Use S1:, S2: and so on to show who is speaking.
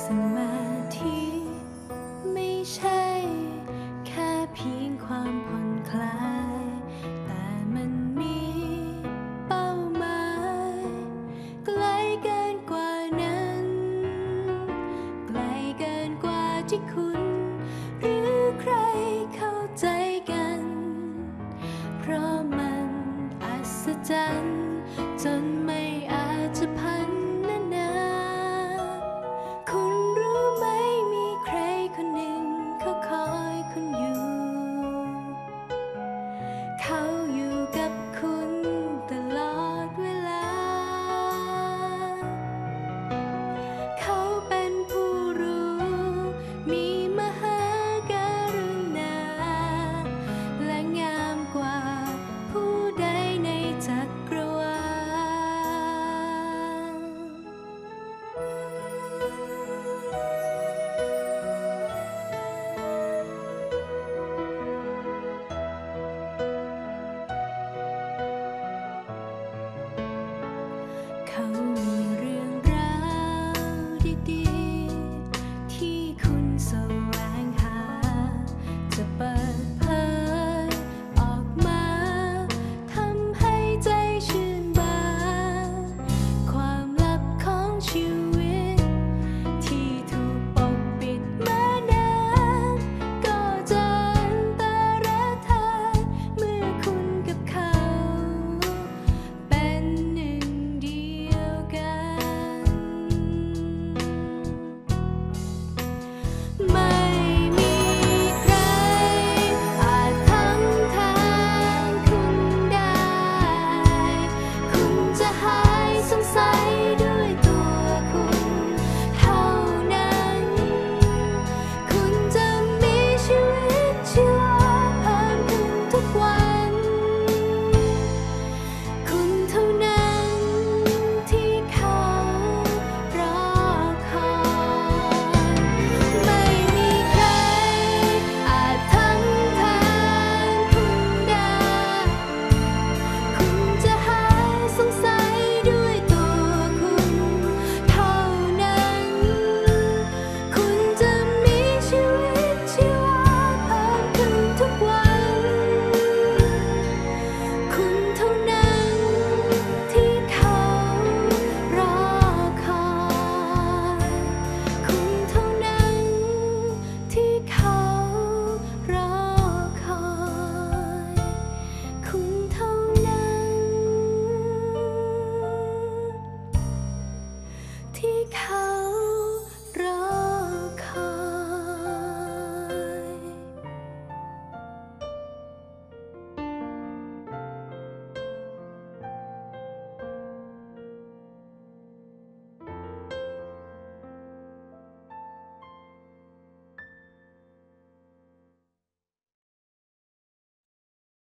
S1: สมาธิไม่ใช่ แค่เพียงความผ่อนคลาย แต่มันมีเป้าหมายไกลเกินกว่านั้น ไกลเกินกว่าที่คุณ